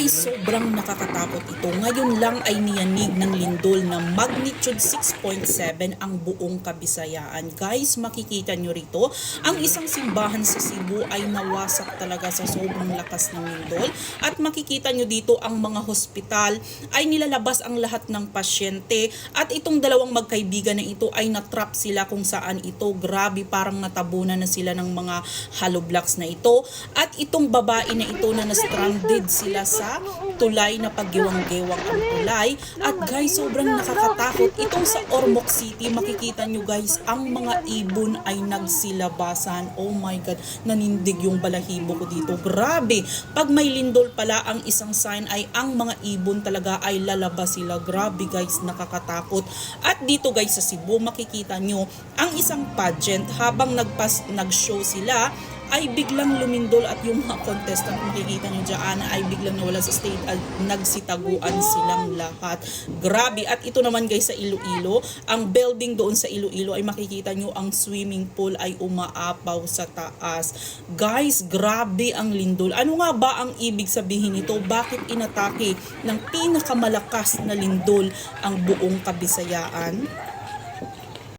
Guys, sobrang nakakatakot ito. Ngayon lang ay niyanig ng lindol na magnitude 6.7 ang buong kabisayaan. Guys, makikita nyo rito, ang isang simbahan sa Cebu ay nawasak talaga sa sobrang lakas ng lindol. At makikita nyo dito ang mga hospital ay nilalabas ang lahat ng pasyente. At itong dalawang magkaibigan na ito ay natrap sila kung saan ito. Grabe, parang natabunan na sila ng mga hollow blocks na ito. At itong babae na ito na na-stranded sila sa tulay na paggiwang-gewang ang tulay. At guys, sobrang nakakatakot. Itong sa Ormoc City, makikita nyo guys, ang mga ibon ay nagsilabasan. Oh my God, nanindig yung balahibo ko dito. Grabe! Pag may lindol pala, ang isang sign ay ang mga ibon talaga ay lalabas sila. Grabe guys, nakakatakot. At dito guys sa Cebu, makikita nyo ang isang pageant habang nagpas, nag-show sila ay biglang lumindol at yung mga contestant makikita nyo dyan ay biglang nawala sa stage at nagsitaguan silang lahat. Grabe. At ito naman guys sa Iloilo, ang building doon sa Iloilo ay makikita nyo ang swimming pool ay umaapaw sa taas. Guys, grabe ang lindol. Ano nga ba ang ibig sabihin nito? Bakit inatake ng pinakamalakas na lindol ang buong kabisayaan?